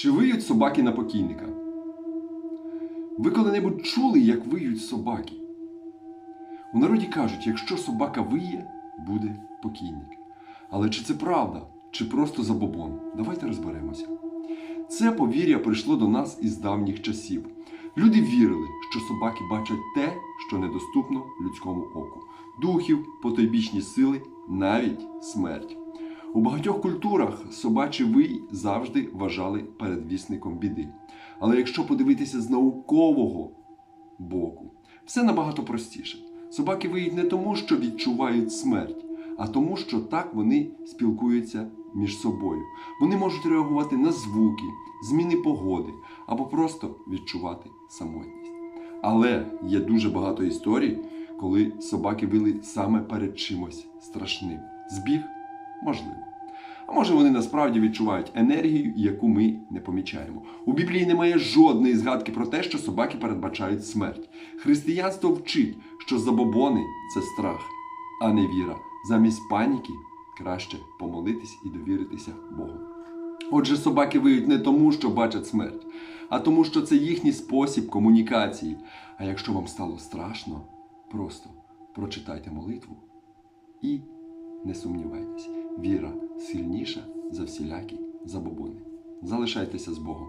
Чи виють собаки на покійника? Ви коли-небудь чули, як виють собаки? У народі кажуть, якщо собака виє, буде покійник. Але чи це правда, чи просто забобон? Давайте розберемося. Це повір'я прийшло до нас із давніх часів. Люди вірили, що собаки бачать те, що недоступно людському оку: духів, потойбічні сили, навіть смерть. У багатьох культурах собачий вий завжди вважали передвісником біди. Але якщо подивитися з наукового боку, все набагато простіше. Собаки виють не тому, що відчувають смерть, а тому, що так вони спілкуються між собою. Вони можуть реагувати на звуки, зміни погоди або просто відчувати самотність. Але є дуже багато історій, коли собаки вили саме перед чимось страшним. Збіг можливо. А може вони насправді відчувають енергію, яку ми не помічаємо. У Біблії немає жодної згадки про те, що собаки передбачають смерть. Християнство вчить, що забобони це страх, а не віра. Замість паніки краще помолитись і довіритися Богу. Отже, собаки виють не тому, що бачать смерть, а тому, що це їхній спосіб комунікації. А якщо вам стало страшно, просто прочитайте молитву і не сумнівайтесь, віра сильніша за всілякі забобони. Залишайтеся з Богом.